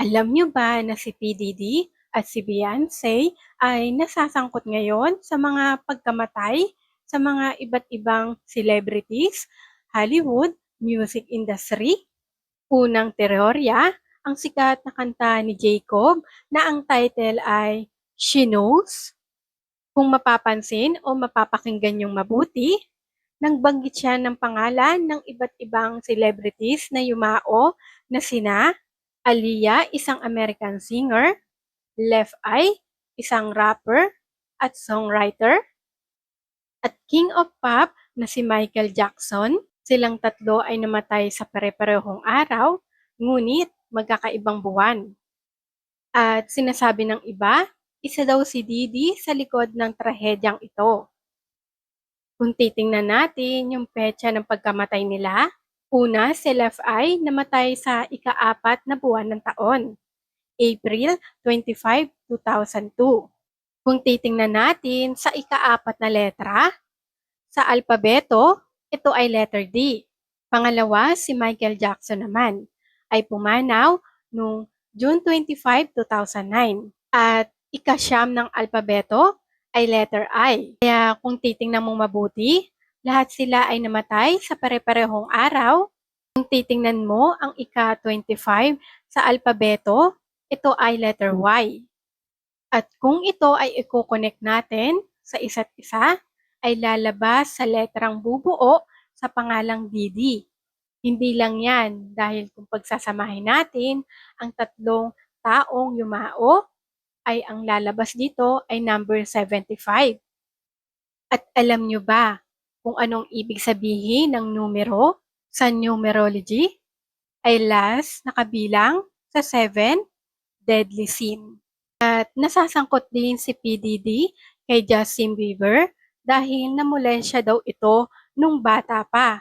Alam niyo ba na si PDD at si Beyonce ay nasasangkot ngayon sa mga pagkamatay sa mga iba't ibang celebrities, Hollywood, music industry? Unang teorya, ang sikat na kanta ni Jacob na ang title ay She Knows. Kung mapapansin o mapapakinggan yung mabuti, nagbanggit siya ng pangalan ng iba't ibang celebrities na yumao na sina Aaliyah, isang American singer, Left Eye, isang rapper at songwriter, at King of Pop na si Michael Jackson. Silang tatlo ay namatay sa pare-parehong araw, ngunit magkakaibang buwan. At sinasabi ng iba, isa daw si Didi sa likod ng trahedyang ito. Kung titingnan natin yung petsa ng pagkamatay nila, una si Left Eye namatay sa ikaapat na buwan ng taon, April 25, 2002. Kung titingnan natin sa ikaapat na letra, sa alpabeto, ito ay letter D. Pangalawa, si Michael Jackson naman, ay pumanaw noong June 25, 2009. At ikasyam ng alpabeto ay letter I. Kaya kung titingnan mong mabuti, lahat sila ay namatay sa pare-parehong araw. Kung titingnan mo ang ika-25 sa alpabeto, ito ay letter Y. At kung ito ay i-connect natin sa isa't isa, ay lalabas sa letrang bubuo sa pangalang Didi. Hindi lang yan dahil kung pagsasamahin natin ang tatlong taong yumao, ay ang lalabas dito ay number 75. At alam nyo ba kung anong ibig sabihin ng numero sa numerology? Ay last na kabilang sa 7, deadly sin. At nasasangkot din si PDD kay Justin Bieber dahil namulensya daw ito nung bata pa.